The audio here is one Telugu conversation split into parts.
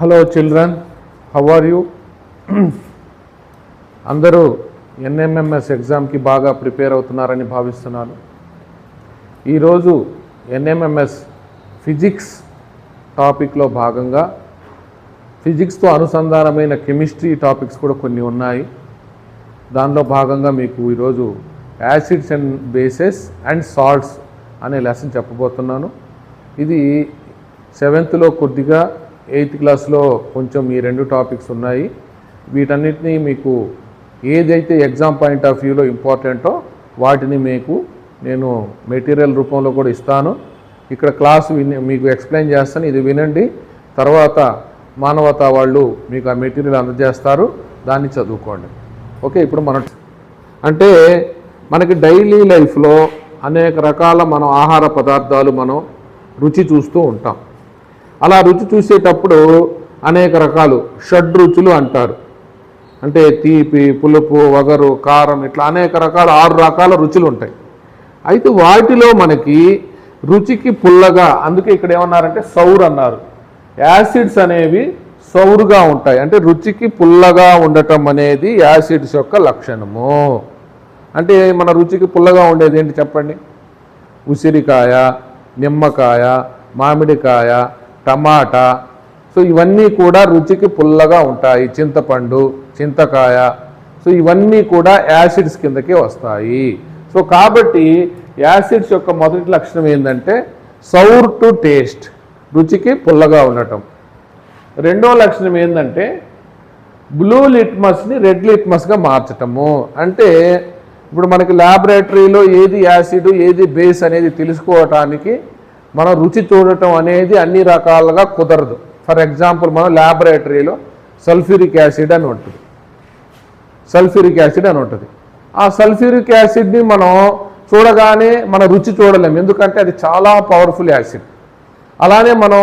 Hello children how are you అందరూ ఎన్ఎంఎంఎస్ ఎగ్జామ్కి బాగా ప్రిపేర్ అవుతున్నారని భావిస్తున్నాను. ఈరోజు ఎన్ఎంఎంఎస్ ఫిజిక్స్ టాపిక్లో భాగంగా ఫిజిక్స్తో అనుసంధానమైన కెమిస్ట్రీ టాపిక్స్ కూడా కొన్ని ఉన్నాయి. దానిలో భాగంగా మీకు ఈరోజు acids and bases and salts అనే లెసన్ చెప్పబోతున్నాను. ఇది సెవెంత్లో కొద్దిగా ఎయిత్ క్లాస్లో కొంచెం ఈ రెండు టాపిక్స్ ఉన్నాయి. వీటన్నిటినీ మీకు ఏదైతే ఎగ్జామ్ పాయింట్ ఆఫ్ వ్యూలో ఇంపార్టెంటో వాటిని మీకు నేను మెటీరియల్ రూపంలో కూడా ఇస్తాను. ఇక్కడ క్లాస్ విని మీకు ఎక్స్ప్లెయిన్ చేస్తాను. ఇది వినండి. తర్వాత మానవత వాళ్ళు మీకు ఆ మెటీరియల్ అందజేస్తారు. దాన్ని చదువుకోండి. ఓకే ఇప్పుడు మనం అంటే మనకి డైలీ లైఫ్లో అనేక రకాల మనం ఆహార పదార్థాలు మనం రుచి చూస్తూ ఉంటాం. అలా రుచి చూసేటప్పుడు అనేక రకాలు షడ్ రుచులు అంటారు. అంటే తీపి పులుపు వగరు కారం ఇట్లా అనేక రకాల ఆరు రకాల రుచులు ఉంటాయి. అయితే వాటిలో మనకి రుచికి పుల్లగా అందుకే ఇక్కడ ఏమన్నారంటే సౌర్ అన్నారు. యాసిడ్స్ అనేవి సౌరుగా ఉంటాయి. అంటే రుచికి పుల్లగా ఉండటం అనేది యాసిడ్స్ యొక్క లక్షణము. అంటే మన రుచికి పుల్లగా ఉండేది ఏంటి చెప్పండి? ఉసిరికాయ నిమ్మకాయ మామిడికాయ టమాటా. సో ఇవన్నీ కూడా రుచికి పుల్లగా ఉంటాయి. చింతపండు చింతకాయ. సో ఇవన్నీ కూడా యాసిడ్స్ కిందకే వస్తాయి. సో కాబట్టి యాసిడ్స్ యొక్క మొదటి లక్షణం ఏంటంటే సౌర్ టు టేస్ట్ రుచికి పుల్లగా ఉండటం. రెండో లక్షణం ఏంటంటే బ్లూ లిట్మస్ని రెడ్ లిట్మస్గా మార్చటము. అంటే ఇప్పుడు మనకి ల్యాబొరేటరీలో ఏది యాసిడ్ ఏది బేస్ అనేది తెలుసుకోవటానికి మనం రుచి చూడటం అనేది అన్ని రకాలుగా కుదరదు. ఫర్ ఎగ్జాంపుల్ మనం ల్యాబొరేటరీలో సల్ఫ్యూరిక్ యాసిడ్ అని ఉంటుంది. సల్ఫ్యూరిక్ యాసిడ్ అని ఉంటుంది. ఆ సల్ఫ్యూరిక్ యాసిడ్ని మనం చూడగానే మన రుచి చూడలేం. ఎందుకంటే అది చాలా పవర్ఫుల్ యాసిడ్ అలానే మనం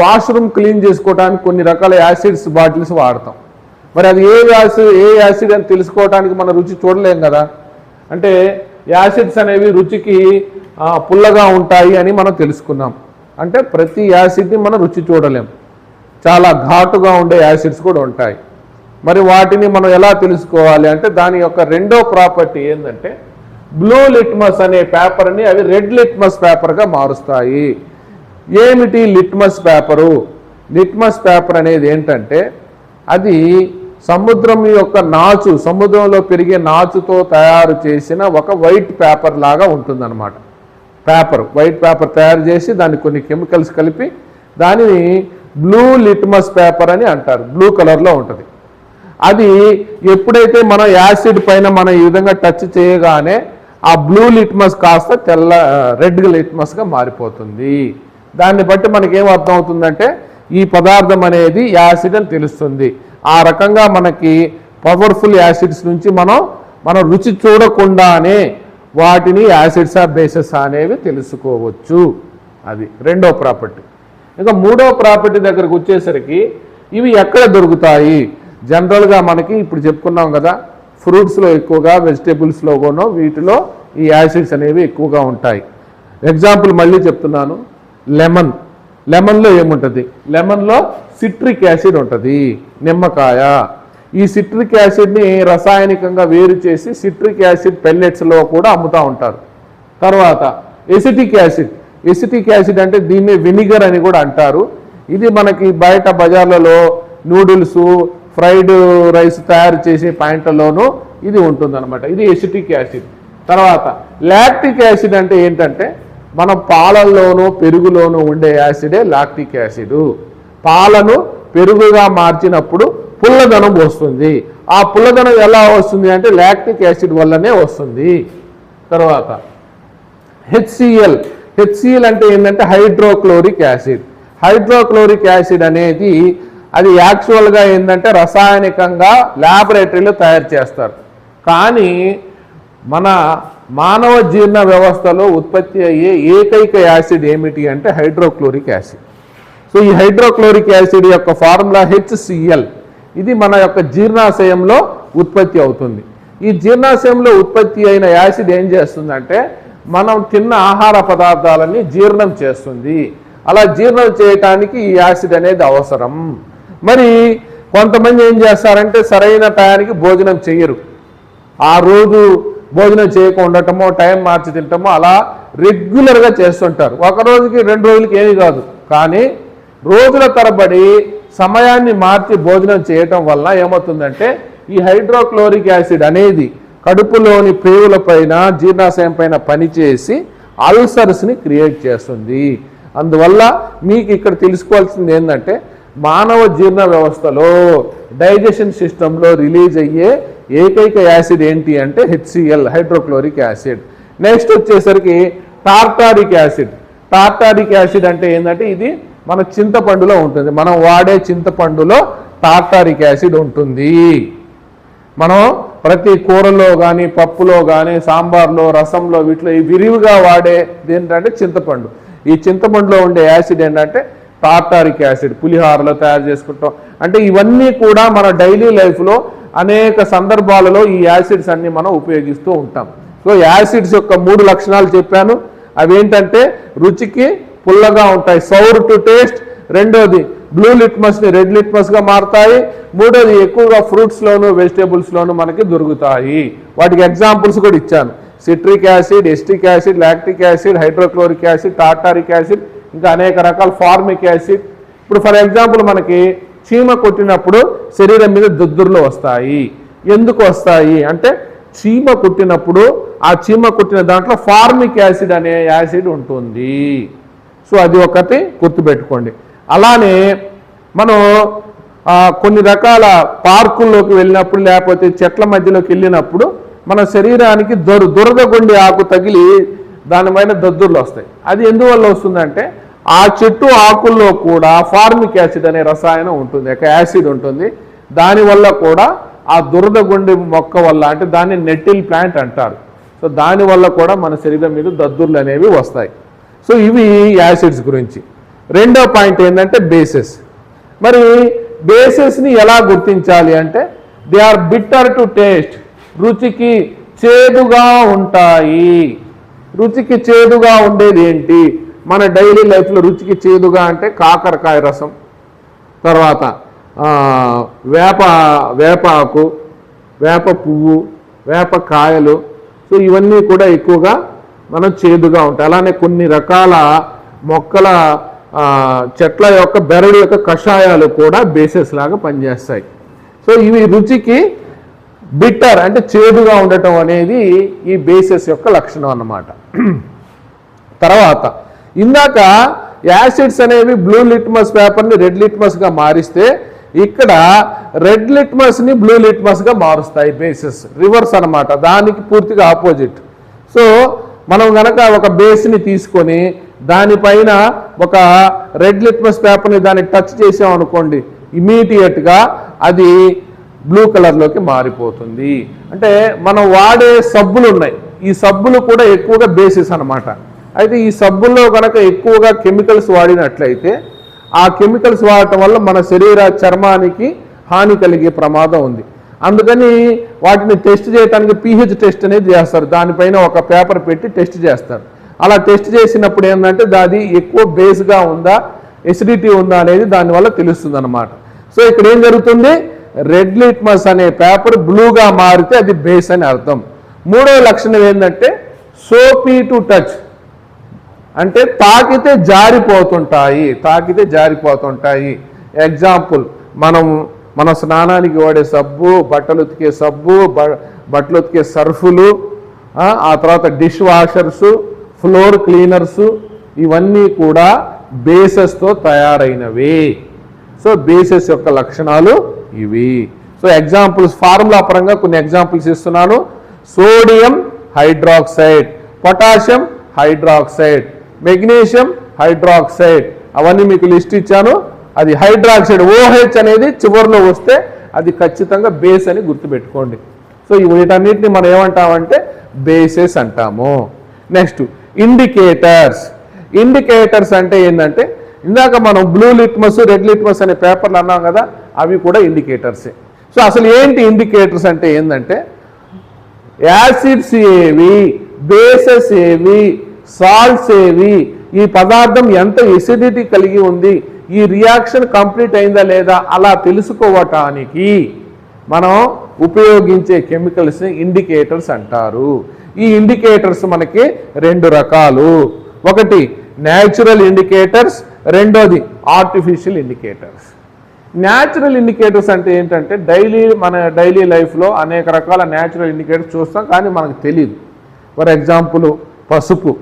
వాష్రూమ్ క్లీన్ చేసుకోవడానికి కొన్ని రకాల యాసిడ్స్ బాటిల్స్ వాడతాం. మరి అది ఏ యాసిడ్ ఏ యాసిడ్ అని తెలుసుకోవడానికి మన రుచి చూడలేం కదా? అంటే యాసిడ్స్ అనేవి రుచికి పుల్లగా ఉంటాయి అని మనం తెలుసుకున్నాం. అంటే ప్రతి యాసిడ్ని మనం రుచి చూడలేం. చాలా ఘాటుగా ఉండే యాసిడ్స్ కూడా ఉంటాయి. మరి వాటిని మనం ఎలా తెలుసుకోవాలి అంటే దాని యొక్క రెండో ప్రాపర్టీ ఏంటంటే బ్లూ లిట్మస్ అనే పేపర్ని అవి రెడ్ లిట్మస్ పేపర్గా మారుస్తాయి. ఏమిటి లిట్మస్ పేపరు? లిట్మస్ పేపర్ అనేది ఏంటంటే అది సముద్రం యొక్క నాచు సముద్రంలో పెరిగే నాచుతో తయారు చేసిన ఒక వైట్ పేపర్ లాగా ఉంటుందన్నమాట. పేపర్ వైట్ పేపర్ తయారు చేసి దాన్ని కొన్ని కెమికల్స్ కలిపి దానిని బ్లూ లిట్మస్ పేపర్ అని అంటారు. బ్లూ కలర్లో ఉంటుంది. అది ఎప్పుడైతే మనం యాసిడ్ పైన మనం ఈ విధంగా టచ్ చేయగానే ఆ బ్లూ లిట్మస్ కాస్త తెల్ల రెడ్ లిట్మస్గా మారిపోతుంది. దాన్ని బట్టి మనకి ఏం అర్థం అవుతుందంటే ఈ పదార్థం అనేది యాసిడ్ అని తెలుస్తుంది. ఆ రకంగా మనకి పవర్ఫుల్ యాసిడ్స్ నుంచి మనం మనం రుచి చూడకుండానే వాటిని యాసిడ్స్ ఆ బేసెస్ అనేవి తెలుసుకోవచ్చు. అది రెండో ప్రాపర్టీ. ఇంకా మూడో ప్రాపర్టీ దగ్గరకు వచ్చేసరికి ఇవి ఎక్కడ దొరుకుతాయి? జనరల్గా మనకి ఇప్పుడు చెప్పుకున్నాం కదా ఫ్రూట్స్లో ఎక్కువగా వెజిటేబుల్స్లో కూడా వీటిలో ఈ యాసిడ్స్ అనేవి ఎక్కువగా ఉంటాయి. ఎగ్జాంపుల్ మళ్ళీ చెప్తున్నాను లెమన్. లెమన్లో ఏముంటుంది? లెమన్లో సిట్రిక్ యాసిడ్ ఉంటుంది నిమ్మకాయ. ఈ సిట్రిక్ యాసిడ్ని రసాయనికంగా వేరు చేసి సిట్రిక్ యాసిడ్ పెల్లెట్స్లో కూడా అమ్ముతూ ఉంటారు. తర్వాత ఎసిటిక్ యాసిడ్ ఎసిటిక్ యాసిడ్ అంటే దీన్ని వినిగర్ అని కూడా అంటారు. ఇది మనకి బయట బజార్లలో నూడిల్స్ ఫ్రైడ్ రైస్ తయారు చేసే పాయింట్లలోనూ ఇది ఉంటుందన్నమాట. ఇది ఎసిటిక్ యాసిడ్ తర్వాత లాక్టిక్ యాసిడ్ అంటే ఏంటంటే మనం పాలల్లోనూ పెరుగులోనూ ఉండే యాసిడే లాక్టిక్ యాసిడ్ పాలను పెరుగుగా మార్చినప్పుడు పుల్లదనం వస్తుంది. ఆ పుల్లదనం ఎలా వస్తుంది అంటే లాక్టిక్ యాసిడ్ వల్లనే వస్తుంది. తర్వాత హెచ్సిఎల్. హెచ్సిఎల్ అంటే ఏంటంటే హైడ్రోక్లోరిక్ యాసిడ్. హైడ్రోక్లోరిక్ యాసిడ్ అనేది అది యాక్చువల్గా ఏంటంటే రసాయనికంగా ల్యాబొరేటరీలో తయారు చేస్తారు. కానీ మన మానవ జీర్ణ వ్యవస్థలో ఉత్పత్తి అయ్యే ఏకైక యాసిడ్ ఏమిటి అంటే హైడ్రోక్లోరిక్ యాసిడ్. సో ఈ హైడ్రోక్లోరిక్ యాసిడ్ యొక్క ఫార్ములా హెచ్సిఎల్. ఇది మన యొక్క జీర్ణాశయంలో ఉత్పత్తి అవుతుంది. ఈ జీర్ణాశయంలో ఉత్పత్తి అయిన యాసిడ్ ఏం చేస్తుందంటే మనం తిన్న ఆహార పదార్థాలని జీర్ణం చేస్తుంది. అలా జీర్ణం చేయటానికి ఈ యాసిడ్ అనేది అవసరం. మరి కొంతమంది ఏం చేస్తారంటే సరైన టయానికి భోజనం చెయ్యరు. ఆ రోజు భోజనం చేయకుండా ఉండటమో టైం మార్చి తింటామో అలా రెగ్యులర్గా చేస్తుంటారు. ఒక రోజుకి రెండు రోజులకి ఏమి కాదు. కానీ రోజుల తరబడి సమయాన్ని మార్చి భోజనం చేయటం వల్ల ఏమవుతుందంటే ఈ హైడ్రోక్లోరిక్ యాసిడ్ అనేది కడుపులోని పేవుల పైన జీర్ణాశయం పైన పనిచేసి అల్సర్స్ని క్రియేట్ చేస్తుంది. అందువల్ల మీకు ఇక్కడ తెలుసుకోవాల్సింది ఏంటంటే మానవ జీర్ణ వ్యవస్థలో డైజెషన్ సిస్టంలో రిలీజ్ అయ్యే ఏకైక యాసిడ్ ఏంటి అంటే హెచ్సిఎల్ హైడ్రోక్లోరిక్ యాసిడ్. నెక్స్ట్ వచ్చేసరికి టార్టారిక్ యాసిడ్. టార్టారిక్ యాసిడ్ అంటే ఏంటంటే ఇది మన చింతపండులో ఉంటుంది. మనం వాడే చింతపండులో టార్టారిక్ యాసిడ్ ఉంటుంది. మనం ప్రతి కూరలో కానీ పప్పులో కానీ సాంబార్లో రసంలో వీటిలో విరివిగా వాడే ఏంటంటే చింతపండు. ఈ చింతపండులో ఉండే యాసిడ్ ఏంటంటే టార్టారిక్ యాసిడ్. పులిహారలో తయారు చేసుకుంటాం. అంటే ఇవన్నీ కూడా మన డైలీ లైఫ్లో అనేక సందర్భాలలో ఈ యాసిడ్స్ అన్ని మనం ఉపయోగిస్తూ ఉంటాం. సో యాసిడ్స్ యొక్క మూడు లక్షణాలు చెప్పాను. అవేంటంటే రుచికి పుల్లగా ఉంటాయి. Sour to taste. రెండోది బ్లూ లిట్మస్ని రెడ్ లిట్మస్గా మారుతాయి. మూడోది ఎక్కువగా ఫ్రూట్స్ లోను వెజిటేబుల్స్ లోను మనకి దొరుకుతాయి. వాటికి ఎగ్జాంపుల్స్ కూడా ఇచ్చాను. Citric acid acetic acid lactic acid hydrochloric acid tartaric acid ఇంకా అనేక రకాల ఫార్మిక్ యాసిడ్. ఇప్పుడు ఫర్ ఎగ్జాంపుల్ మనకి చీమ కొట్టినప్పుడు శరీరం మీద దుద్దుర్లు వస్తాయి. ఎందుకు వస్తాయి? అంటే చీమ కుట్టినప్పుడు ఆ చీమ కుట్టిన దాంట్లో ఫార్మిక్ యాసిడ్ అనే యాసిడ్ ఉంటుంది. సో అది ఒకటి గుర్తుపెట్టుకోండి. అలానే మనం కొన్ని రకాల పార్కుల్లోకి వెళ్ళినప్పుడు లేకపోతే చెట్ల మధ్యలోకి వెళ్ళినప్పుడు మన శరీరానికి దొర దురదగొండి ఆకు తగిలి దానిపైన దద్దుర్లు వస్తాయి. అది ఎందువల్ల వస్తుందంటే ఆ చెట్టు ఆకుల్లో కూడా ఫార్మిక్ యాసిడ్ అనే రసాయనం ఉంటుంది ఒక యాసిడ్ ఉంటుంది. దానివల్ల కూడా ఆ దురదగొండి మొక్క వల్ల అంటే దాన్ని నెట్టిల్ ప్లాంట్ అంటారు. సో దానివల్ల కూడా మన శరీరం మీద దద్దుర్లు అనేవి వస్తాయి. సో ఇవి యాసిడ్స్ గురించి. రెండో పాయింట్ ఏంటంటే బేసెస్. మరి బేసెస్ని ఎలా గుర్తించాలి అంటే they are bitter to taste. రుచికి చేదుగా ఉంటాయి. రుచికి చేదుగా ఉండేది ఏంటి? మన డైలీ లైఫ్లో రుచికి చేదుగా అంటే కాకరకాయ రసం. తర్వాత వేప వేపాకు వేప పువ్వు వేప కాయలు. సో ఇవన్నీ కూడా ఎక్కువగా మనం చేదుగా ఉంటాయి. అలానే కొన్ని రకాల మొక్కల చెట్ల యొక్క బెరడు యొక్క కషాయాలు కూడా బేసెస్ లాగా పనిచేస్తాయి. సో ఇవి రుచికి బిట్టర్ అంటే చేదుగా ఉండటం అనేది ఈ బేసెస్ యొక్క లక్షణం అన్నమాట. తర్వాత ఇందాక యాసిడ్స్ అనేవి బ్లూ లిట్మస్ పేపర్ని రెడ్ లిట్మస్గా మారిస్తే ఇక్కడ రెడ్ లిట్మస్ని బ్లూ లిట్మస్గా మారుస్తాయి బేసెస్. రివర్స్ అన్నమాట. దానికి పూర్తిగా ఆపోజిట్. సో మనం గనక ఒక బేస్ని తీసుకొని దానిపైన ఒక రెడ్ లిట్మస్ పేపర్ని దాన్ని టచ్ చేసాం అనుకోండి ఇమీడియట్గా అది బ్లూ కలర్లోకి మారిపోతుంది. అంటే మనం వాడే సబ్బులు ఉన్నాయి. ఈ సబ్బులు కూడా ఎక్కువగా బేసిస్ అన్నమాట. అయితే ఈ సబ్బుల్లో కనుక ఎక్కువగా కెమికల్స్ వాడినట్లయితే ఆ కెమికల్స్ వాడటం వల్ల మన శరీర చర్మానికి హాని కలిగే ప్రమాదం ఉంది. అందుకని వాటిని టెస్ట్ చేయడానికి పీహెచ్ టెస్ట్ అనేది చేస్తారు. దానిపైన ఒక పేపర్ పెట్టి టెస్ట్ చేస్తారు. అలా టెస్ట్ చేసినప్పుడు ఏంటంటే దాది ఎక్కువ బేస్గా ఉందా ఎసిడిటీ ఉందా అనేది దానివల్ల తెలుస్తుంది అనమాట సో ఇక్కడ ఏం జరుగుతుంది? రెడ్ లిట్మస్ అనే పేపర్ బ్లూగా మారితే అది బేస్ అని అర్థం. మూడో లక్షణం ఏంటంటే సోపీ టు టచ్. అంటే తాకితే జారిపోతుంటాయి తాకితే జారిపోతుంటాయి. ఎగ్జాంపుల్ మనం మన స్నానానికి వాడే సబ్బు బట్టలు ఉతికే సబ్బు బ- బట్టలు ఉతికే సర్ఫులు ఆ తర్వాత డిష్ వాషర్సు ఫ్లోర్ క్లీనర్స్ ఇవన్నీ కూడా బేసెస్తో తయారైనవి. సో బేసెస్ యొక్క లక్షణాలు ఇవి. సో ఎగ్జాంపుల్స్ ఫార్ములా పరంగా కొన్ని ఎగ్జాంపుల్స్ ఇస్తున్నాను. Sodium hydroxide potassium hydroxide magnesium hydroxide అవన్నీ మీకు లిస్ట్ ఇచ్చాను. అది హైడ్రాక్సైడ్ ఓహెచ్ అనేది చివరిలో వస్తే అది ఖచ్చితంగా బేస్ అని గుర్తుపెట్టుకోండి. సో వీటన్నిటిని మనం ఏమంటామంటే బేసెస్ అంటాము. Next indicators. ఇండికేటర్స్ అంటే ఏంటంటే ఇందాక మనం బ్లూ లిట్మస్ రెడ్ లిట్మస్ అనే పేపర్లు అన్నాం కదా అవి కూడా ఇండికేటర్సే. సో అసలు ఏంటి ఇండికేటర్స్ అంటే ఏంటంటే యాసిడ్స్ ఏవి బేసెస్ ఏవి సాల్ట్స్ ఏవి ఈ పదార్థం ఎంత ఎసిడిటీ కలిగి ఉంది ఈ రియాక్షన్ కంప్లీట్ అయిందా లేదా అలా తెలుసుకోవటానికి మనం ఉపయోగించే కెమికల్స్ని ఇండికేటర్స్ అంటారు. ఈ ఇండికేటర్స్ మనకి రెండు రకాలు. ఒకటి న్యాచురల్ ఇండికేటర్స్ రెండోది ఆర్టిఫిషియల్ ఇండికేటర్స్ న్యాచురల్ ఇండికేటర్స్ అంటే ఏంటంటే డైలీ మన డైలీ లైఫ్లో అనేక రకాల న్యాచురల్ ఇండికేటర్స్ చూస్తాం కానీ మనకు తెలియదు ఫర్ ఎగ్జాంపుల్ పసుపు.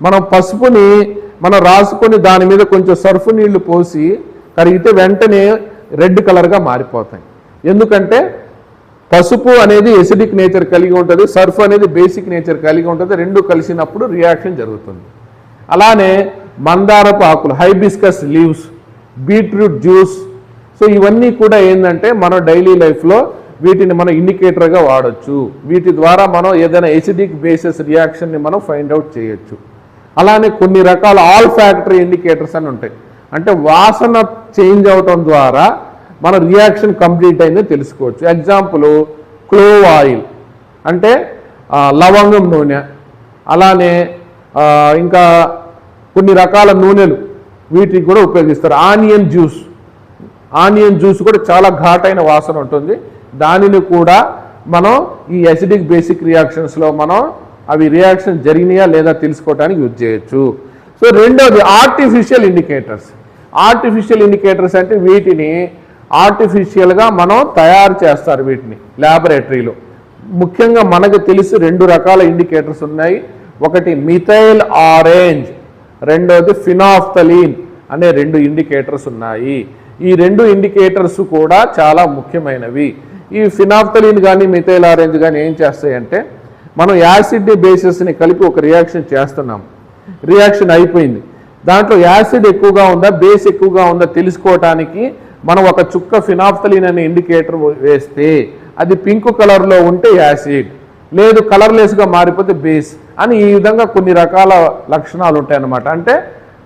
మనం పసుపుని మనం రాసుకొని దాని మీద కొంచెం సర్ఫ్ నీళ్ళు పోసి కరిగితే వెంటనే రెడ్ కలర్గా మారిపోతాయి. ఎందుకంటే పసుపు అనేది ఎసిడిక్ నేచర్ కలిగి ఉంటుంది సర్ఫ్ అనేది బేసిక్ నేచర్ కలిగి ఉంటుంది రెండు కలిసినప్పుడు రియాక్షన్ జరుగుతుంది. అలానే మందారపు ఆకులు hibiscus leaves beetroot juice so ఇవన్నీ కూడా ఏంటంటే మన డైలీ లైఫ్లో వీటిని మనం ఇండికేటర్గా వాడచ్చు. వీటి ద్వారా మనం ఏదైనా ఎసిడిక్ బేసిస్ రియాక్షన్ని మనం ఫైండ్ అవుట్ చేయొచ్చు. అలానే కొన్ని రకాల ఆల్ ఫ్యాక్టరీ ఇండికేటర్స్ అని ఉంటాయి. అంటే వాసన చేంజ్ అవటం ద్వారా మన రియాక్షన్ కంప్లీట్ అయిందో తెలుసుకోవచ్చు. ఎగ్జాంపుల్ క్లోవ్ ఆయిల్ అంటే లవంగం నూనె అలానే ఇంకా కొన్ని రకాల నూనెలు వీటికి కూడా ఉపయోగిస్తారు. ఆనియన్ జ్యూస్ ఆనియన్ జ్యూస్ కూడా చాలా ఘాటైన వాసన ఉంటుంది. దానిని కూడా మనం ఈ అసిడిక్ బేసిక్ రియాక్షన్స్లో మనం అవి రియాక్షన్ జరిగినాయా లేదా తెలుసుకోవడానికి యూజ్ చేయొచ్చు. సో రెండోది ఆర్టిఫిషియల్ ఇండికేటర్స్ ఆర్టిఫిషియల్ ఇండికేటర్స్ అంటే వీటిని ఆర్టిఫిషియల్గా మనం తయారు చేస్తారు వీటిని ల్యాబొరేటరీలో ముఖ్యంగా మనకు తెలిసి రెండు రకాల ఇండికేటర్స్ ఉన్నాయి. ఒకటి మిథైల్ ఆరెంజ్ రెండోది ఫినాఫ్తలీన్ అనే రెండు ఇండికేటర్స్ ఉన్నాయి. ఈ రెండు ఇండికేటర్స్ కూడా చాలా ముఖ్యమైనవి. ఈ ఫినాఫ్తలీన్ కానీ మిథైల్ ఆరెంజ్ కానీ ఏం చేస్తాయంటే మనం యాసిడ్ బేసిస్ని కలిపి ఒక రియాక్షన్ చేస్తున్నాం. రియాక్షన్ అయిపోయింది. దాంట్లో యాసిడ్ ఎక్కువగా ఉందా బేస్ ఎక్కువగా ఉందా తెలుసుకోవటానికి మనం ఒక చుక్క ఫినాఫ్తలిన్ అనే ఇండికేటర్ వేస్తే అది పింక్ కలర్లో ఉంటే యాసిడ్ లేదు కలర్లెస్గా మారిపోతే బేస్ అని ఈ విధంగా కొన్ని రకాల లక్షణాలు ఉంటాయి అన్నమాట అంటే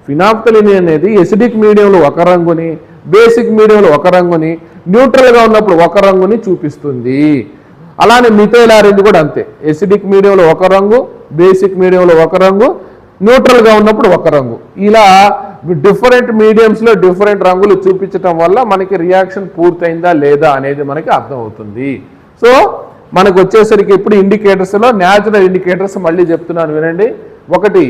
ఫినాఫ్తలిన్ అనేది ఎసిడిక్ మీడియంలో ఒక రంగుని బేసిక్ మీడియంలో ఒక రంగుని న్యూట్రల్గా ఉన్నప్పుడు ఒక రంగుని చూపిస్తుంది. అలానే మిథైల్ ఆరెంజ్ కూడా అంతే. ఎసిడిక్ మీడియంలో ఒక రంగు బేసిక్ మీడియంలో ఒక రంగు న్యూట్రల్గా ఉన్నప్పుడు ఒక రంగు. ఇలా డిఫరెంట్ మీడియంస్లో డిఫరెంట్ రంగులు చూపించటం వల్ల మనకి రియాక్షన్ పూర్తయిందా లేదా అనేది మనకి అర్థమవుతుంది. సో మనకు వచ్చేసరికి ఇప్పుడు ఇండికేటర్స్లో న్యాచురల్ ఇండికేటర్స్ మళ్ళీ చెప్తున్నాను వినండి. ఒకటి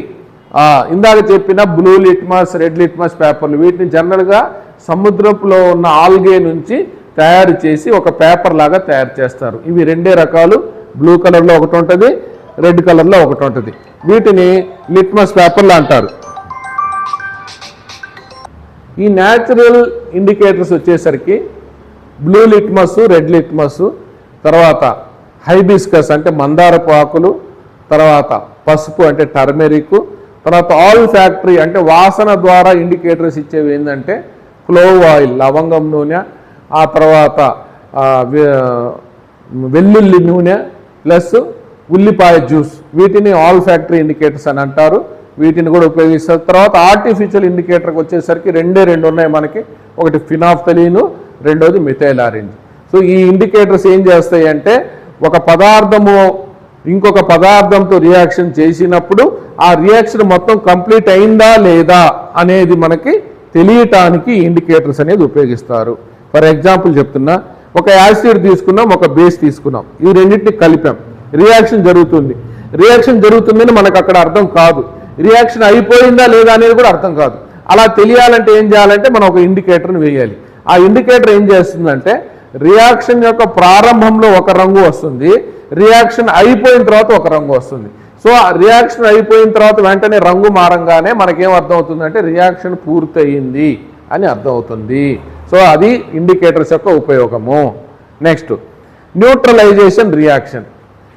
ఇందాక చెప్పిన బ్లూ లిట్మస్ రెడ్ లిట్మస్ పేపర్లు వీటిని జనరల్గా సముద్రంలో ఉన్న ఆల్గే నుంచి తయారు చేసి ఒక పేపర్ లాగా తయారు చేస్తారు. ఇవి రెండే రకాలు. బ్లూ కలర్లో ఒకటి ఉంటుంది రెడ్ కలర్లో ఒకటి ఉంటుంది. వీటిని లిట్మస్ పేపర్లు అంటారు. ఈ న్యాచురల్ ఇండికేటర్స్ వచ్చేసరికి బ్లూ లిట్మస్ రెడ్ లిట్మస్ తర్వాత హైబిస్కస్ అంటే మందారపు ఆకులు తర్వాత పసుపు అంటే టర్మెరిక్ తర్వాత ఆల్ ఫ్యాక్టరీ అంటే వాసన ద్వారా ఇండికేటర్స్ ఇచ్చేవి ఏంటంటే క్లోవ్ ఆయిల్ లవంగం నూనె ఆ తర్వాత వెల్లుల్లి నూనె ప్లస్ ఉల్లిపాయ జ్యూస్. వీటిని ఆల్ ఫ్యాక్టరీ ఇండికేటర్స్ అని అంటారు. వీటిని కూడా ఉపయోగిస్తారు. తర్వాత ఆర్టిఫిషియల్ ఇండికేటర్కి వచ్చేసరికి రెండే రెండు ఉన్నాయి మనకి. ఒకటి ఫినాఫ్తలీను రెండోది మిథైల్ ఆరెంజ్ సో ఈ ఇండికేటర్స్ ఏం చేస్తాయి అంటే ఒక పదార్థము ఇంకొక పదార్థంతో రియాక్షన్ చేసినప్పుడు ఆ రియాక్షన్ మొత్తం కంప్లీట్ అయిందా లేదా అనేది మనకి తెలియటానికి ఇండికేటర్స్ అనేది ఉపయోగిస్తారు. ఫర్ ఎగ్జాంపుల్ చెప్తున్నా ఒక యాసిడ్ తీసుకున్నాం ఒక బేస్ తీసుకున్నాం. ఇవి రెండింటిని కలిపాం. రియాక్షన్ జరుగుతుంది. రియాక్షన్ జరుగుతుందని మనకు అక్కడ అర్థం కాదు. రియాక్షన్ అయిపోయిందా లేదా అనేది కూడా అర్థం కాదు. అలా తెలియాలంటే ఏం చేయాలంటే మనం ఒక ఇండికేటర్ని వేయాలి. ఆ ఇండికేటర్ ఏం చేస్తుందంటే రియాక్షన్ యొక్క ప్రారంభంలో ఒక రంగు వస్తుంది రియాక్షన్ అయిపోయిన తర్వాత ఒక రంగు వస్తుంది. సో రియాక్షన్ అయిపోయిన తర్వాత వెంటనే రంగు మారంగానే మనకేం అర్థం అవుతుందంటే రియాక్షన్ పూర్తయింది అని అర్థమవుతుంది. సో అది ఇండికేటర్స్ యొక్క ఉపయోగము. Next neutralisation reaction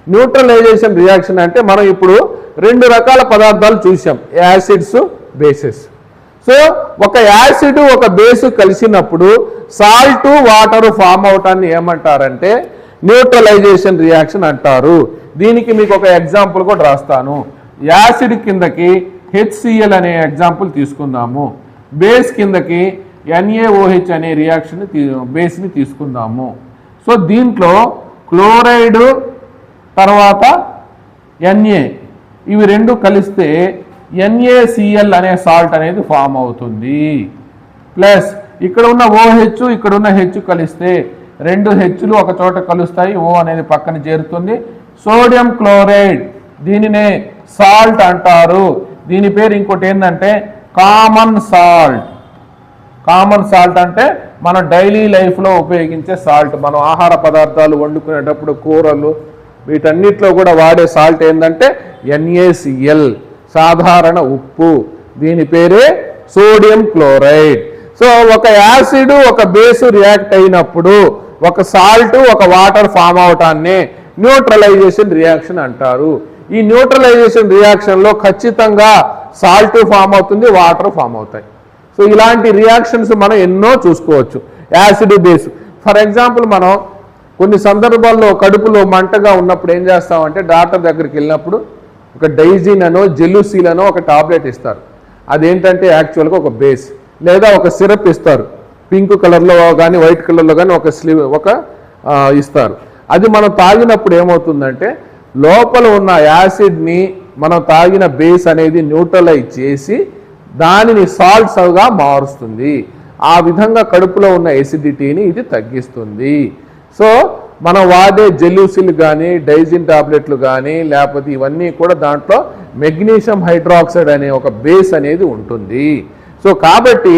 neutralisation reaction అంటే మనం ఇప్పుడు రెండు రకాల పదార్థాలు చూసాం యాసిడ్స్ బేసెస్ సో ఒక యాసిడ్ ఒక బేస్ కలిసినప్పుడు సాల్ట్ వాటర్ ఫామ్ అవటాన్ని ఏమంటారంటే న్యూట్రలైజేషన్ రియాక్షన్ అంటారు. దీనికి మీకు ఒక ఎగ్జాంపుల్ కూడా రాస్తాను. యాసిడ్ కిందకి హెచ్సిఎల్ అనే ఎగ్జాంపుల్ తీసుకుందాము. బేస్ కిందకి ఎన్ఏఓహెచ్ అనే రియాక్షన్ బేస్ని తీసుకుందాము. సో దీంట్లో క్లోరైడ్ తర్వాత ఎన్ఏ ఇవి రెండు కలిస్తే ఎన్ఏసిఎల్ అనే సాల్ట్ అనేది ఫామ్ అవుతుంది. ప్లస్ ఇక్కడ ఉన్న ఓహెచ్ ఇక్కడ ఉన్న హెచ్ కలిస్తే రెండు హెచ్లు ఒక చోట కలుస్తాయి. ఓ అనేది పక్కన చేరుతుంది. సోడియం క్లోరైడ్ దీనినే సాల్ట్ అంటారు. దీని పేరు ఇంకోటి ఏంటంటే కామన్ సాల్ట్ కామన్ సాల్ట్ అంటే మన డైలీ లైఫ్లో ఉపయోగించే సాల్ట్ మనం ఆహార పదార్థాలు వండుకునేటప్పుడు కూరలు వీటన్నిటిలో కూడా వాడే సాల్ట్ ఏంటంటే ఎన్ఏసిఎల్ సాధారణ ఉప్పు. దీని పేరే సోడియం క్లోరైడ్ సో ఒక యాసిడ్ ఒక బేసు రియాక్ట్ అయినప్పుడు ఒక సాల్ట్ ఒక వాటర్ ఫామ్ అవటాన్ని న్యూట్రలైజేషన్ రియాక్షన్ అంటారు. ఈ న్యూట్రలైజేషన్ రియాక్షన్లో ఖచ్చితంగా సాల్ట్ ఫామ్ అవుతుంది వాటర్ ఫామ్ అవుతాయి. సో ఇలాంటి రియాక్షన్స్ మనం ఎన్నో చూసుకోవచ్చు. యాసిడ్ బేస్ ఫర్ ఎగ్జాంపుల్ మనం కొన్ని సందర్భాల్లో కడుపులో మంటగా ఉన్నప్పుడు ఏం చేస్తామంటే డాక్టర్ దగ్గరికి వెళ్ళినప్పుడు ఒక డైజిన్ అనో జెలుసీల్ అనో ఒక టాబ్లెట్ ఇస్తారు. అదేంటంటే యాక్చువల్గా ఒక బేస్ లేదా ఒక సిరప్ ఇస్తారు. పింక్ కలర్లో కానీ వైట్ కలర్లో కానీ ఒక స్లీవ్ ఒక ఇస్తారు. అది మనం తాగినప్పుడు ఏమవుతుందంటే లోపల ఉన్న యాసిడ్ని మనం తాగిన బేస్ అనేది న్యూట్రలైజ్ చేసి దానిని సాల్ట్స్గా మారుస్తుంది. ఆ విధంగా కడుపులో ఉన్న ఎసిడిటీని ఇది తగ్గిస్తుంది. సో మనం వాడే జెల్యూసిల్ కానీ డైజిన్ టాబ్లెట్లు కానీ లేకపోతే ఇవన్నీ కూడా దాంట్లో మెగ్నీషియం హైడ్రాక్సైడ్ అనే ఒక బేస్ అనేది ఉంటుంది. సో కాబట్టి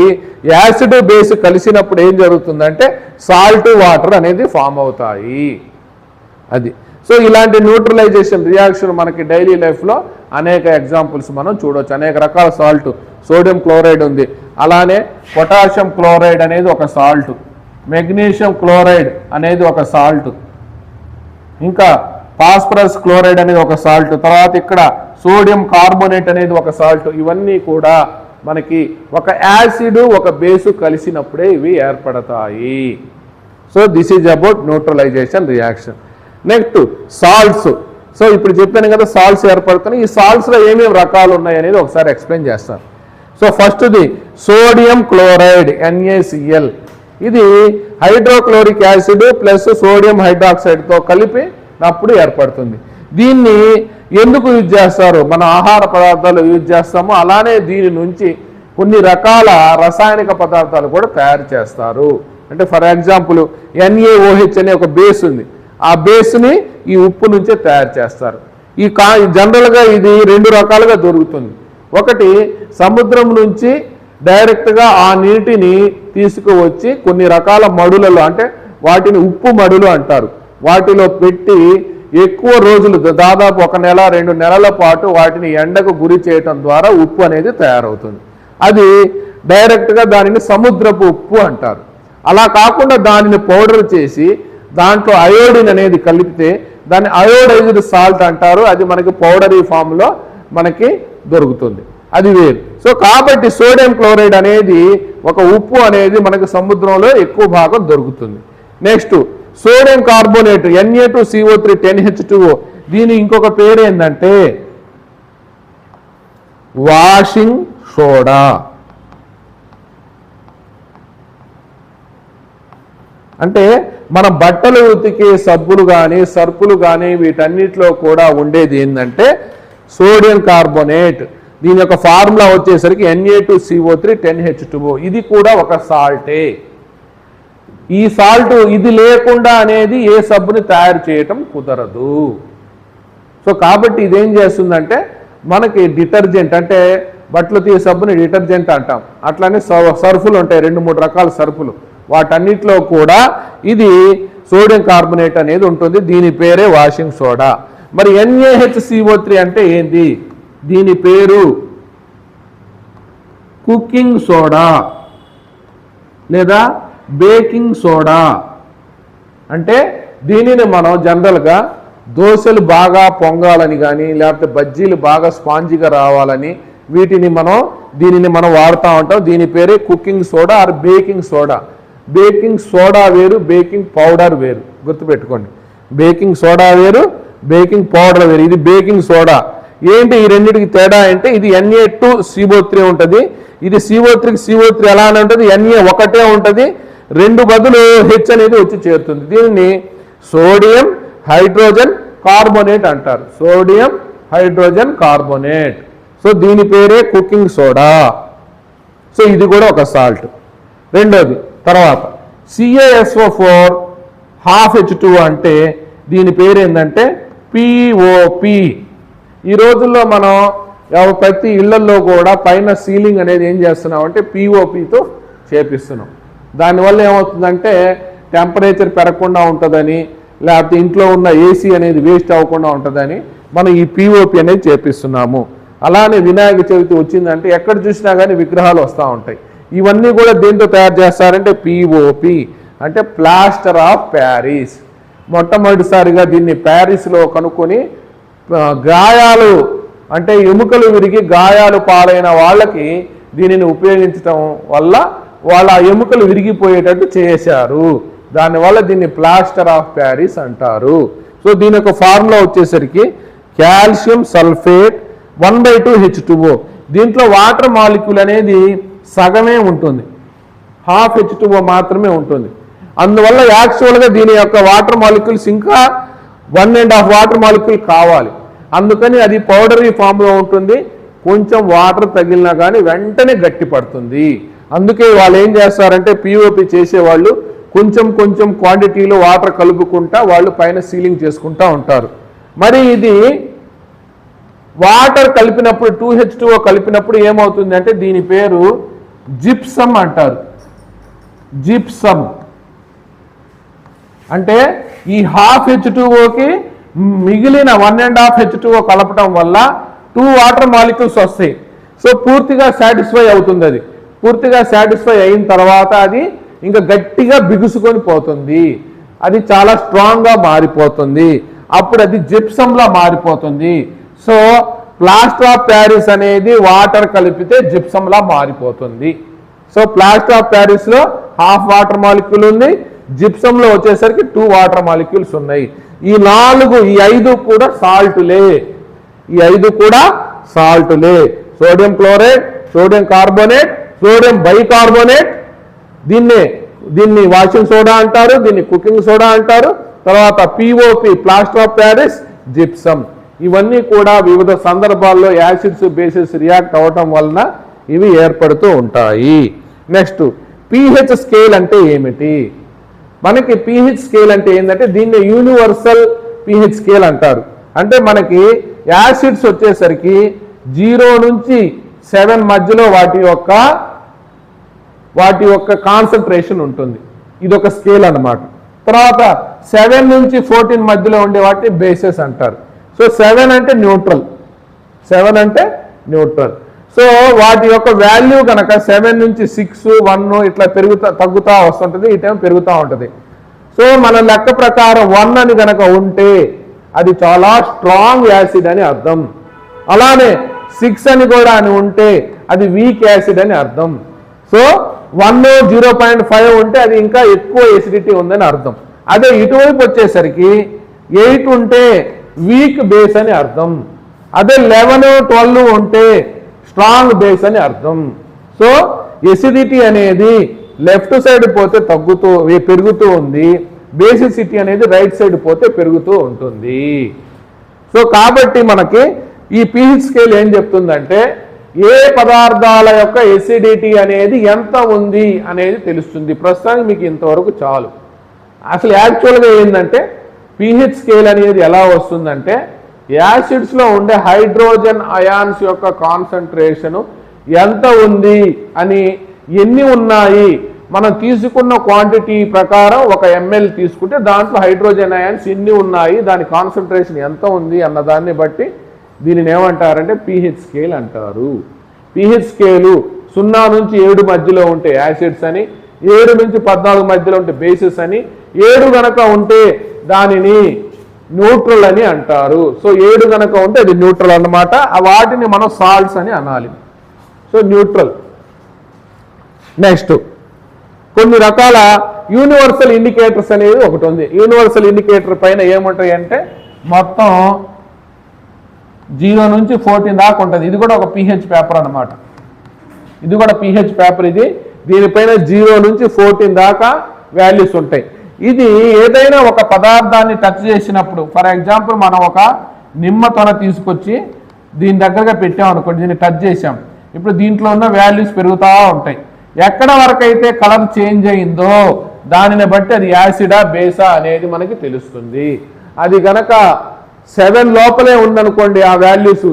యాసిడ్ బేస్ కలిసినప్పుడు ఏం జరుగుతుందంటే సాల్ట్ వాటర్ అనేది ఫామ్ అవుతాయి. అది. సో ఇలాంటి న్యూట్రలైజేషన్ రియాక్షన్ మనకి డైలీ లైఫ్లో అనేక ఎగ్జాంపుల్స్ మనం చూడవచ్చు అనేక రకాల సాల్ట్ సోడియం క్లోరైడ్ ఉంది. అలానే పొటాషియం క్లోరైడ్ అనేది ఒక సాల్ట్ మెగ్నీషియం క్లోరైడ్ అనేది ఒక సాల్ట్ ఇంకా ఫాస్ఫరస్ క్లోరైడ్ అనేది ఒక సాల్ట్ తర్వాత ఇక్కడ సోడియం కార్బోనేట్ అనేది ఒక సాల్ట్ ఇవన్నీ కూడా మనకి ఒక యాసిడ్ ఒక బేసు కలిసినప్పుడే ఇవి ఏర్పడతాయి. So this is about neutralisation reaction next salts so ఇప్పుడు చెప్పాను కదా సాల్ట్స్ ఏర్పడుతున్నాయి. ఈ సాల్ట్స్లో ఏమేమి రకాలు ఉన్నాయి అనేది ఒకసారి ఎక్స్ప్లెయిన్ చేస్తాను. సో ఫస్ట్ది సోడియం క్లోరైడ్ ఎన్ఏసిఎల్ ఇది హైడ్రోక్లోరిక్ యాసిడ్ ప్లస్ సోడియం హైడ్రాక్సైడ్తో కలిపి అప్పుడు ఏర్పడుతుంది. దీన్ని ఎందుకు యూజ్ చేస్తారు? మన ఆహార పదార్థాలు యూజ్ చేస్తాము. అలానే దీని నుంచి కొన్ని రకాల రసాయనిక పదార్థాలు కూడా తయారు చేస్తారు. అంటే ఫర్ ఎగ్జాంపుల్ ఎన్ఏఓహెచ్ అనే ఒక బేస్ ఉంది. ఆ బేస్ని ఈ ఉప్పు నుంచే తయారు చేస్తారు. ఈ కా జనరల్గా ఇది రెండు రకాలుగా దొరుకుతుంది. ఒకటి సముద్రం నుంచి డైరెక్ట్గా ఆ నీటిని తీసుకువచ్చి కొన్ని రకాల మడులలో అంటే వాటిని ఉప్పు మడులు అంటారు. వాటిలో పెట్టి ఎక్కువ రోజులు దాదాపు ఒక నెల రెండు నెలల పాటు వాటిని ఎండకు గురి చేయటం ద్వారా ఉప్పు అనేది తయారవుతుంది. అది డైరెక్ట్గా దానిని సముద్రపు ఉప్పు అంటారు. అలా కాకుండా దానిని పౌడర్ చేసి దాంట్లో అయోడిన్ అనేది కలిపితే దాన్ని అయోడైజ్డ్ సాల్ట్ అంటారు. అది మనకి పౌడరీ ఫామ్లో మనకి దొరుకుతుంది. అది వేరు. సో కాబట్టి సోడియం క్లోరైడ్ అనేది ఒక ఉప్పు అనేది మనకి సముద్రంలో ఎక్కువ భాగం దొరుకుతుంది. Next sodium carbonate NA two CO three ten H దీని ఇంకొక పేరు ఏంటంటే వాషింగ్ సోడా. అంటే మన బట్టలు ఉతికే సబ్బులు కానీ సర్పులు కానీ వీటన్నిటిలో కూడా ఉండేది ఏంటంటే సోడియం కార్బోనేట్. దీని యొక్క ఫార్ములా వచ్చేసరికి NA two CO three ten H ఇది కూడా ఒక సాల్టే. ఈ సాల్ట్ ఇది లేకుండా అనేది ఏ సబ్బుని తయారు చేయటం కుదరదు. సో కాబట్టి ఇదేం చేస్తుందంటే మనకి డిటర్జెంట్ అంటే బట్టలు తీసే సబ్బుని డిటర్జెంట్ అంటాం. అట్లానే స- సర్ఫులు ఉంటాయి రెండు మూడు రకాల సర్ఫులు. వాటన్నిటిలో కూడా ఇది సోడియం కార్బొనేట్ అనేది ఉంటుంది. దీని పేరే వాషింగ్ సోడా. మరి ఎన్ఏహెచ్సిఓ త్రీ అంటే ఏంది? దీని పేరు కుకింగ్ సోడా లేదా బేకింగ్ సోడా. అంటే దీనిని మనం జనరల్గా దోశలు బాగా పొంగాలని కానీ లేకపోతే బజ్జీలు బాగా స్పాంజిగా రావాలని వీటిని మనం దీనిని మనం వాడుతూ ఉంటాం. దీని పేరే cooking soda or baking soda. Baking soda వేరు బేకింగ్ పౌడర్ వేరు. గుర్తుపెట్టుకోండి. బేకింగ్ సోడా వేరు బేకింగ్ పౌడర్ వేరు. ఇది బేకింగ్ సోడా. ఏంటి ఈ రెండింటికి తేడా అంటే ఇది ఎన్ఏ టూ సిఓ త్రీ ఉంటుంది. ఇది సిఓ త్రీకి సిఓ త్రీ ఎలా అని ఉంటుంది? ఎన్ఏ ఒకటే ఉంటుంది. రెండు బదులు హెచ్ అనేది వచ్చి చేరుతుంది. దీనిని సోడియం హైడ్రోజన్ కార్బోనేట్ అంటారు. Sodium hydrogen carbonate. సో దీని పేరే కుకింగ్ సోడా. సో ఇది కూడా ఒక సాల్ట్. రెండోది తర్వాత C A S O four half H two అంటే దీని పేరు ఏంటంటే పిఓపి ఈ రోజుల్లో మనం ప్రతి ఇళ్ళలో కూడా పైన సీలింగ్ అనేది ఏం చేస్తున్నాం అంటే పిఓపితో చేపిస్తున్నాం. దానివల్ల ఏమవుతుందంటే టెంపరేచర్ పెరగకుండా ఉంటుందని లేకపోతే ఇంట్లో ఉన్న ఏసీ అనేది వేస్ట్ అవ్వకుండా ఉంటుందని మనం ఈ పిఓపి అనేది చేపిస్తున్నాము. అలానే వినాయక చవితి వచ్చిందంటే ఎక్కడ చూసినా కానీ విగ్రహాలు వస్తూ ఉంటాయి. ఇవన్నీ కూడా దేంతో తయారు చేస్తారంటే పిఓపి అంటే ప్లాస్టర్ ఆఫ్ ప్యారిస్ మొట్టమొదటిసారిగా దీన్ని ప్యారిస్లో కనుక్కొని గాయాలు అంటే ఎముకలు విరిగి గాయాలు పాలైన వాళ్ళకి దీనిని ఉపయోగించటం వల్ల వాళ్ళ ఎముకలు విరిగిపోయేటట్టు చేశారు. దానివల్ల దీన్ని ప్లాస్టర్ ఆఫ్ ప్యారిస్ అంటారు. సో దీని యొక్క ఫార్ములా వచ్చేసరికి calcium sulphate one by two H దీంట్లో వాటర్ మాలిక్యూల్ అనేది సగమే ఉంటుంది. హాఫ్ హెచ్ మాత్రమే ఉంటుంది. అందువల్ల యాక్చువల్గా దీని యొక్క వాటర్ మాలిక్యూల్స్ ఇంకా one and half water molecule కావాలి. అందుకని అది పౌడరీ ఫామ్లో ఉంటుంది. కొంచెం వాటర్ తగిలినా కానీ వెంటనే గట్టి పడుతుంది. అందుకే వాళ్ళు ఏం చేస్తారంటే పిఓపి చేసేవాళ్ళు కొంచెం కొంచెం క్వాంటిటీలో వాటర్ కలుపుకుంటా వాళ్ళు పైన సీలింగ్ చేసుకుంటా ఉంటారు. మరి ఇది వాటర్ కలిపినప్పుడు టూ హెచ్ కలిపినప్పుడు ఏమవుతుంది అంటే దీని పేరు జిప్సమ్ అంటారు. జిప్సమ్ అంటే ఈ హాఫ్ హెచ్ టూఓకి మిగిలిన one and half H two O కలపటం వల్ల టూ వాటర్ మాలిక్యూల్స్ వస్తాయి. సో పూర్తిగా సాటిస్ఫై అవుతుంది అది. పూర్తిగా సాటిస్ఫై అయిన తర్వాత అది ఇంకా గట్టిగా బిగుసుకొని పోతుంది. అది చాలా స్ట్రాంగ్గా మారిపోతుంది. అప్పుడు అది జిప్సంలా మారిపోతుంది. సో ప్లాస్టర్ ఆఫ్ ప్యారిస్ అనేది వాటర్ కలిపితే జిప్సంలా మారిపోతుంది. సో ప్లాస్టర్ ఆఫ్ ప్యారిస్లో హాఫ్ వాటర్ మాలిక్యూల్ ఉంది జిప్సంలో వచ్చేసరికి టూ వాటర్ మాలిక్యూల్స్ ఉన్నాయి. ఈ నాలుగు ఈ ఐదు కూడా సాల్ట్లే ఈ ఐదు కూడా సాల్ట్లే sodium chloride sodium carbonate sodium bicarbonate దీన్ని దీన్ని వాషింగ్ సోడా అంటారు దీన్ని కుకింగ్ సోడా అంటారు తర్వాత POP plaster of Paris gypsum ఇవన్నీ కూడా వివిధ సందర్భాల్లో యాసిడ్స్ బేసిస్ రియాక్ట్ అవ్వటం వలన ఇవి ఏర్పడుతూ ఉంటాయి. నెక్స్ట్ పిహెచ్ స్కేల్ అంటే ఏమిటి? మనకి పిహెచ్ స్కేల్ అంటే ఏంటంటే దీన్ని యూనివర్సల్ పిహెచ్ స్కేల్ అంటారు. అంటే మనకి యాసిడ్స్ వచ్చేసరికి జీరో నుంచి సెవెన్ మధ్యలో వాటి యొక్క వాటి యొక్క కాన్సన్ట్రేషన్ ఉంటుంది. ఇది ఒక స్కేల్ అన్నమాట. తర్వాత సెవెన్ నుంచి ఫోర్టీన్ మధ్యలో ఉండే వాటిని బేసెస్ అంటారు. సో సెవెన్ అంటే న్యూట్రల్. సెవెన్ అంటే న్యూట్రల్. సో వాటి యొక్క వాల్యూ కనుక సెవెన్ నుంచి సిక్స్ వన్ ఇట్లా పెరుగుతా తగ్గుతూ వస్తుంటుంది ఈ టైం పెరుగుతూ ఉంటుంది. సో మన లెక్క ప్రకారం వన్ అని కనుక ఉంటే అది చాలా స్ట్రాంగ్ యాసిడ్ అని అర్థం. అలానే సిక్స్ అని కూడా అని ఉంటే అది వీక్ యాసిడ్ అని అర్థం. So one zero point five ఉంటే అది ఇంకా ఎక్కువ ఎసిడిటీ ఉందని అర్థం. అదే ఇటువైపు వచ్చేసరికి ఎయిట్ ఉంటే వీక్ బేస్ అని అర్థం. అదే లెవెన్ ట్వెల్వ్ ఉంటే స్ట్రాంగ్ బేస్ అని అర్థం. సో ఎసిడిటీ అనేది లెఫ్ట్ సైడ్ పోతే తగ్గుతూ పెరుగుతూ ఉంది. బేసిసిటీ అనేది రైట్ సైడ్ పోతే పెరుగుతూ ఉంటుంది. సో కాబట్టి మనకి ఈ పీహెచ్ స్కేల్ ఏం చెప్తుందంటే ఏ పదార్థాల యొక్క ఎసిడిటీ అనేది ఎంత ఉంది అనేది తెలుస్తుంది. ప్రస్తుతానికి మీకు ఇంతవరకు చాలు. అసలు యాక్చువల్గా ఏంటంటే పీహెచ్ స్కేల్ అనేది ఎలా వస్తుందంటే యాసిడ్స్లో ఉండే హైడ్రోజన్ అయాన్స్ యొక్క కాన్సన్ట్రేషను ఎంత ఉంది అని ఎన్ని ఉన్నాయి? మనం తీసుకున్న క్వాంటిటీ ప్రకారం ఒక ఎంఎల్ తీసుకుంటే దాంట్లో హైడ్రోజన్ అయాన్స్ ఎన్ని ఉన్నాయి? దాని కాన్సన్ట్రేషన్ ఎంత ఉంది? అన్న దాన్ని బట్టి దీనిని ఏమంటారంటే పీహెచ్ స్కేల్ అంటారు. పీహెచ్ స్కేలు సున్నా నుంచి ఏడు మధ్యలో ఉంటే యాసిడ్స్ అని ఏడు నుంచి పద్నాలుగు మధ్యలో ఉంటే బేసిస్ అని ఏడు కనుక ఉంటే దానిని న్యూట్రల్ అని అంటారు. సో ఏడు కనుక ఉంటే అది న్యూట్రల్ అన్నమాట. వాటిని మనం సాల్ట్స్ అని అనాలి. So neutral. నెక్స్ట్ కొన్ని రకాల యూనివర్సల్ ఇండికేటర్స్ అనేది ఒకటి ఉంది. యూనివర్సల్ ఇండికేటర్ పైన ఏముంటాయి అంటే మొత్తం జీరో నుంచి ఫోర్టీన్ దాకా ఉంటుంది. ఇది కూడా ఒక పిహెచ్ పేపర్ అన్నమాట. ఇది కూడా పిహెచ్ పేపర్ ఇది. దీనిపైన జీరో నుంచి ఫోర్టీన్ దాకా వాల్యూస్ ఉంటాయి. ఇది ఏదైనా ఒక పదార్థాన్ని టచ్ చేసినప్పుడు ఫర్ ఎగ్జాంపుల్ మనం ఒక నిమ్మ తొన తీసుకొచ్చి దీని దగ్గరగా పెట్టాం అనుకోండి దీన్ని టచ్ చేసాం. ఇప్పుడు దీంట్లో ఉన్న వాల్యూస్ పెరుగుతూ ఉంటాయి. ఎక్కడ వరకు అయితే కలర్ చేంజ్ అయిందో దానిని బట్టి అది యాసిడా బేసా అనేది మనకి తెలుస్తుంది. అది గనక సెవెన్ లోపలే ఉందనుకోండి ఆ వాల్యూస్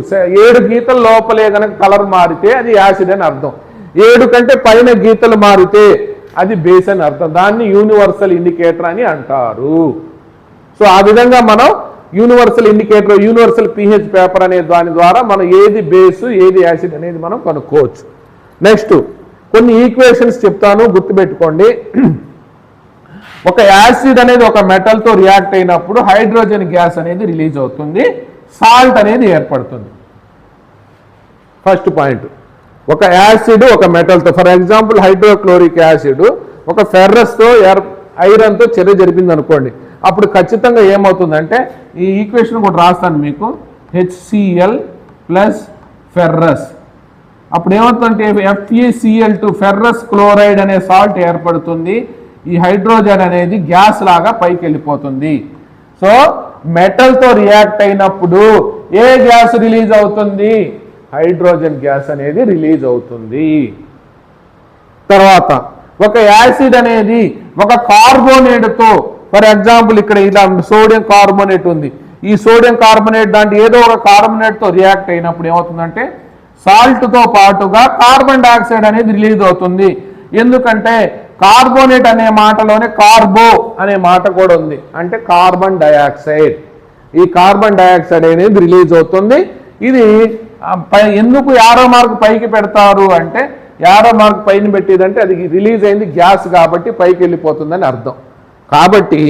ఏడు గీతల లోపలే గనక కలర్ మారితే అది యాసిడ్ అని అర్థం. ఏడు కంటే పైన గీతలు మారితే అది బేస్ అని అర్థం. దాన్ని యూనివర్సల్ ఇండికేటర్ అని అంటారు. సో ఆ విధంగా మనం universal indicator universal pH paper అనే దాని ద్వారా మనం ఏది బేస్ ఏది యాసిడ్ అనేది మనం కనుక్కోవచ్చు. నెక్స్ట్ కొన్ని ఈక్వేషన్స్ చెప్తాను గుర్తుపెట్టుకోండి. ఒక యాసిడ్ అనేది ఒక మెటల్తో రియాక్ట్ అయినప్పుడు హైడ్రోజన్ గ్యాస్ అనేది రిలీజ్ అవుతుంది. సాల్ట్ అనేది ఏర్పడుతుంది. ఫస్ట్ పాయింట్ ఒక యాసిడ్ ఒక మెటల్తో ఫర్ ఎగ్జాంపుల్ హైడ్రోక్లోరిక్ యాసిడ్ ఒక ఫెర్రస్తో ఎర్ ఐరన్తో చర్య జరిపింది అనుకోండి అప్పుడు ఖచ్చితంగా ఏమవుతుందంటే ఈ ఈక్వేషన్ కూడా రాస్తాను మీకు హెచ్సిఎల్ ప్లస్ ఫెర్రస్ అప్పుడు ఏమవుతుందంటే F E C L two ferrous chloride అనే సాల్ట్ ఏర్పడుతుంది ఈ హైడ్రోజన్ అనేది గ్యాస్ లాగా పైకి వెళ్ళిపోతుంది. సో మెటల్తో రియాక్ట్ అయినప్పుడు ఏ గ్యాస్ రిలీజ్ అవుతుంది? హైడ్రోజన్ గ్యాస్ అనేది రిలీజ్ అవుతుంది. తర్వాత ఒక యాసిడ్ అనేది ఒక కార్బోనేట్తో ఫర్ ఎగ్జాంపుల్ ఇక్కడ ఇలా సోడియం కార్బోనేట్ ఉంది. ఈ సోడియం కార్బోనేట్ దాంట్లో ఏదో ఒక కార్బోనేట్తో రియాక్ట్ అయినప్పుడు ఏమవుతుందంటే సాల్ట్తో పాటుగా కార్బన్ డైఆక్సైడ్ అనేది రిలీజ్ అవుతుంది. ఎందుకంటే కార్బోనేట్ అనే మాటలోనే కార్బో అనే మాట కూడా ఉంది. అంటే కార్బన్ డయాక్సైడ్ ఈ కార్బన్ డయాక్సైడ్ అనేది రిలీజ్ అవుతుంది. ఇది ఎందుకు యారో మార్క్ పైకి పెడతారు అంటే యారో మార్క్ పైన పెట్టేదంటే అది రిలీజ్ అయింది గ్యాస్ కాబట్టి పైకి వెళ్ళిపోతుందని అర్థం. కాబట్టి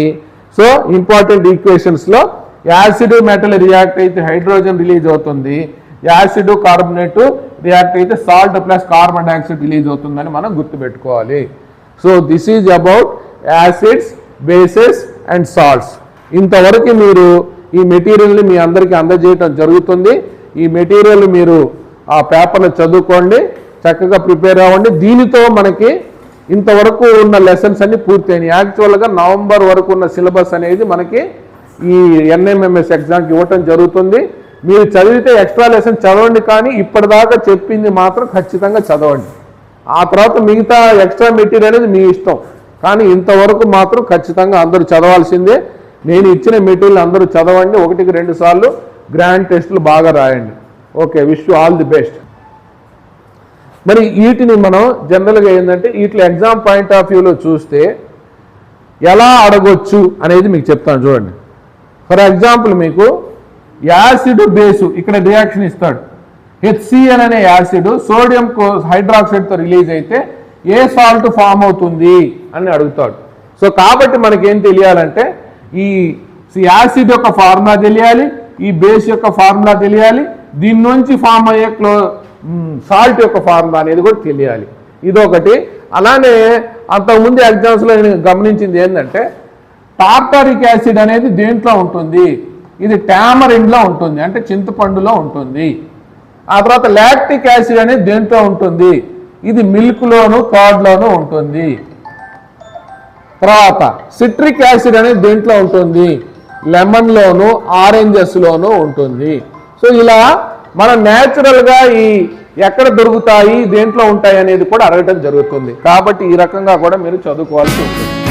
సో ఇంపార్టెంట్ ఈక్వేషన్స్లో యాసిడ్ మెటల్ రియాక్ట్ అయితే హైడ్రోజన్ రిలీజ్ అవుతుంది. యాసిడ్ కార్బోనేట్ రియాక్ట్ అయితే salt plus carbon dioxide release అవుతుందని మనం గుర్తుపెట్టుకోవాలి. So this is about acids bases and salts. ఇంతవరకు మీరు ఈ మెటీరియల్ని మీ అందరికీ అందజేయటం జరుగుతుంది. ఈ మెటీరియల్ మీరు ఆ పేపర్ని చదువుకోండి చక్కగా ప్రిపేర్ అవ్వండి. దీనితో మనకి ఇంతవరకు ఉన్న లెసన్స్ అన్ని పూర్తయినాయి. యాక్చువల్గా నవంబర్ వరకు ఉన్న సిలబస్ అనేది మనకి ఈ ఎన్ఎంఎంఎస్ ఎగ్జామ్కి ఇవ్వటం జరుగుతుంది. మీరు చదివితే ఎక్స్ట్రా లెసన్ చదవండి కానీ ఇప్పటిదాకా చెప్పింది మాత్రం ఖచ్చితంగా చదవండి. ఆ తర్వాత మిగతా ఎక్స్ట్రా మెటీరియల్ అనేది మీ ఇష్టం. కానీ ఇంతవరకు మాత్రం ఖచ్చితంగా అందరూ చదవాల్సిందే. నేను ఇచ్చిన మెటీరియల్ అందరూ చదవండి. ఒకటికి రెండు సార్లు. గ్రాండ్ టెస్టులు బాగా రాయండి. Okay wish all the best మరి వీటిని మనం జనరల్గా ఏంటంటే వీటిలో ఎగ్జామ్ పాయింట్ ఆఫ్ వ్యూలో చూస్తే ఎలా అడగొచ్చు అనేది మీకు చెప్తాను చూడండి. ఫర్ ఎగ్జాంపుల్ మీకు యాసిడ్ బేసు ఇక్కడ రియాక్షన్ ఇస్తాడు. హెచ్సిఎన్ అనే యాసిడ్ సోడియం హైడ్రాక్సైడ్తో రిలీజ్ అయితే ఏ సాల్ట్ ఫామ్ అవుతుంది అని అడుగుతాడు. సో కాబట్టి మనకేం తెలియాలంటే ఈ యాసిడ్ యొక్క ఫార్ములా తెలియాలి ఈ బేస్ యొక్క ఫార్ములా తెలియాలి. దీని నుంచి ఫామ్ అయ్యే క్లో సాల్ట్ యొక్క ఫార్ములా అనేది కూడా తెలియాలి. ఇదొకటి. అలానే అంతకుముందు ఎగ్జామ్స్లో నేను గమనించింది ఏంటంటే టార్టారిక్ యాసిడ్ అనేది దేంట్లో ఉంటుంది? ఇది టామరిన్లో ఉంటుంది అంటే చింతపండులో ఉంటుంది. ఆ తర్వాత లాక్టిక్ యాసిడ్ అనేది దేంట్లో ఉంటుంది? ఇది మిల్క్లోను కార్డ్లోను ఉంటుంది. తర్వాత సిట్రిక్ యాసిడ్ అనేది దేంట్లో ఉంటుంది? లెమన్లోను ఆరెంజెస్లోను ఉంటుంది. సో ఇలా మనం న్యాచురల్గా ఈ ఎక్కడ దొరుకుతాయి దేంట్లో ఉంటాయి అనేది కూడా అడగటం జరుగుతుంది. కాబట్టి ఈ రకంగా కూడా మీరు చదువుకోవాల్సి ఉంటుంది.